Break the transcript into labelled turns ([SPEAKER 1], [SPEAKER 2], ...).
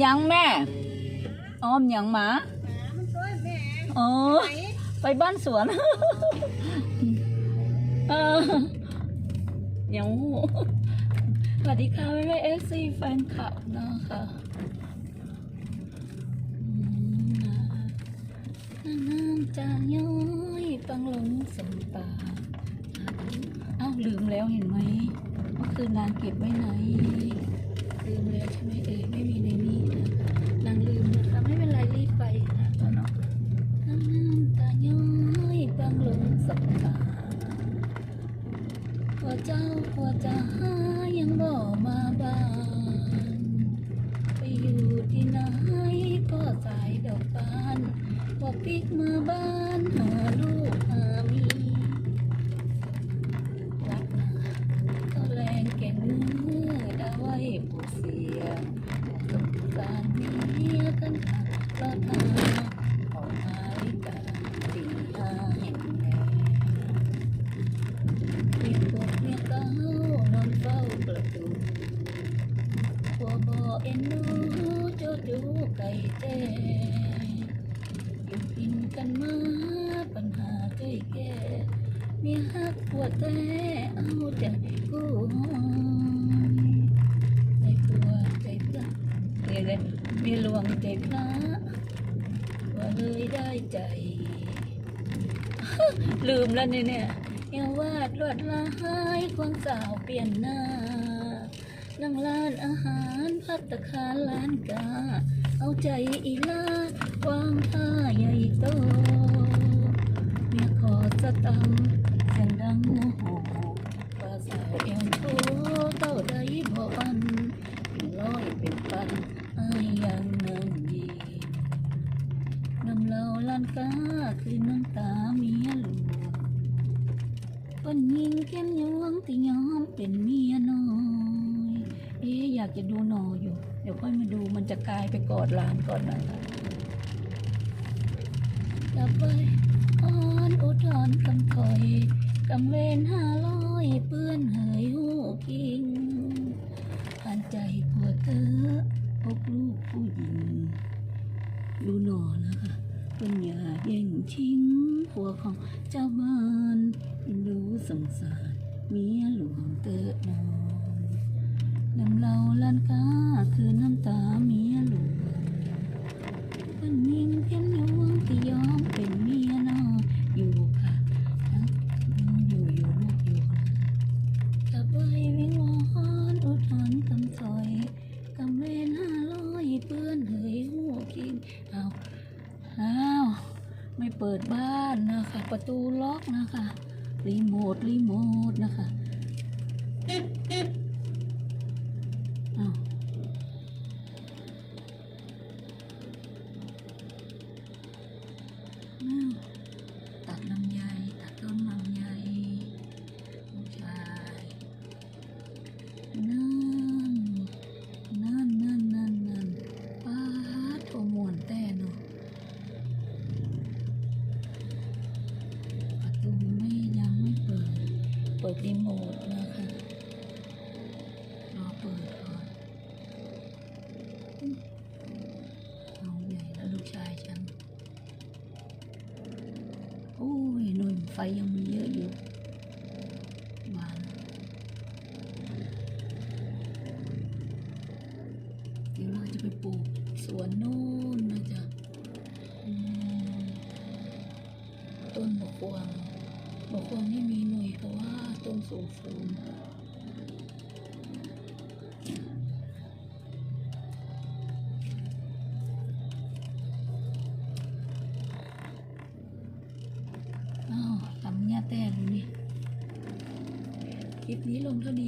[SPEAKER 1] หยังแม่ อ้อมหยังหมา
[SPEAKER 2] มันช่วยแม่
[SPEAKER 1] อ๋อ
[SPEAKER 2] ไหน
[SPEAKER 1] ไปบ้านสวน เออเหนียวสวัสดีค่ะแม่แม่เอฟซีแฟนคลับนะคะอืมน้ำจางย้อยปังหลงสมปาเอ้าลืมแล้วเห็นไหมเมื่อคืนนางเก็บไว้ไหน ลืมแล้วใช่ไหมเอ่ยไม่มีในนี้นะนางลืมนะคะไม่เป็นไรรีบไปนะตอนนอนน้ำตาย้อยบางลงสับตาว่าเจ้าว่าจะหายังบ่มาบ้านไปอยู่ที่ไหนก็สายดอกบานว่าปิกมาบ้านหาลูก เอ็นดูเจ้าดูไก่แจ้อยู่กินกันมาปัญหาใจแก่มียฮักปวดแต่เอาใจกูห้อยในตัวใจพระเมียเลยมีหลวงใจพระว่าเลยได้ใจลืมแล้วเนี่ยเนี่ยยังวาดลวดลายควงสาวเปลี่ยนหน้า นั่งร้านอาหารพัตตาคารร้านกา เอาใจอีลาวางผ้าใหญ่โต เมียขอสตังเสียงดังโมโหว่าสาวเอวโตเต้าใดบ่ปันเป็นร้อยเป็นพันอายยังนั่งยีน้ำเหล่าล้านกาคือน้ำตาเมียหลวงปันยิงเข้มยวงที่ยอมเป็นเมียน้อยเอ๊ะอยากจะดูหนออยู่ เดี๋ยวค่อยมาดูมันจะกลายไปกอดหลานก่อนนะคะกลับไปอ่อนอุทธรคำคอยกำเวนห้าร้อยเปื้อนเหยหูกิงผ่านใจผัวเธอพกลูกผู้หญิง ดูหนอนะคะเป็นอย่าแย่งชิงผัวของเจ้าบ้านดูสงสารเมียหลวงเติดนอ น้ำเหล่าลันกาคือน้ำตาเมียหลวงเป็นยิงเพียงยวงที่ยอมเป็นเมียน้อยอยู่ค่ะนะอยู่อยู่ลูกอยู่ค่ะกลับไปวิงวอนอุทธรคำซอยกำเวนห้าร้อยเปื้อนเหยหัวกินเอาอ้าวไม่เปิดบ้านนะคะ ประตูล็อกนะคะ รีโมทรีโมทนะคะ เปิดรีโมทนะคะรอเปิดก่อนอืมเอาใหญ่แล้วลูกชายฉัน โอ้ยหน่วยไฟยังมีเยอะอยู่บานเดี๋ยวเราจะไปปลูกสวนโน่นนะจ๊ะต้นบกวาง บกวางไม่มีหน่วยเพราะว่าต้นสูงสูงอ้าวตำยแต่เลยนี่คลิปนี้ลงเท่านี้